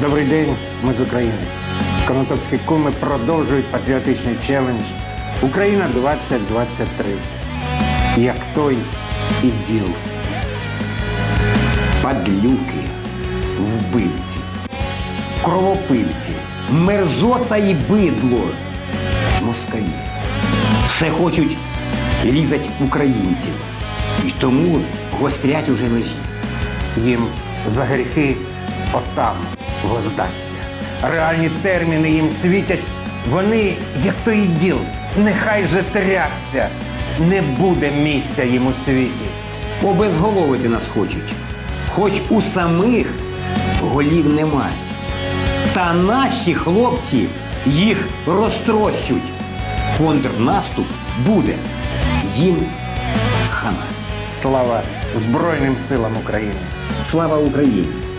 Добрий день, ми з України. Конотопські куми продовжують патріотичний челендж Україна 2023. Як той іділ. Падлюки, вбивці, кровопивці, мерзота і бидло, москалі. Все хочуть різати українців. І тому гострять уже ножі. Їм за гріхи отам воздасться. Реальні терміни їм світять. Вони, як той іділ, нехай же трясся. Не буде місця їм у світі. Обезголовити нас хочуть. Хоч у самих голів немає. Та наші хлопці їх розтрощуть. Контрнаступ буде. Їм хана. Слава Збройним силам України! Слава Україні!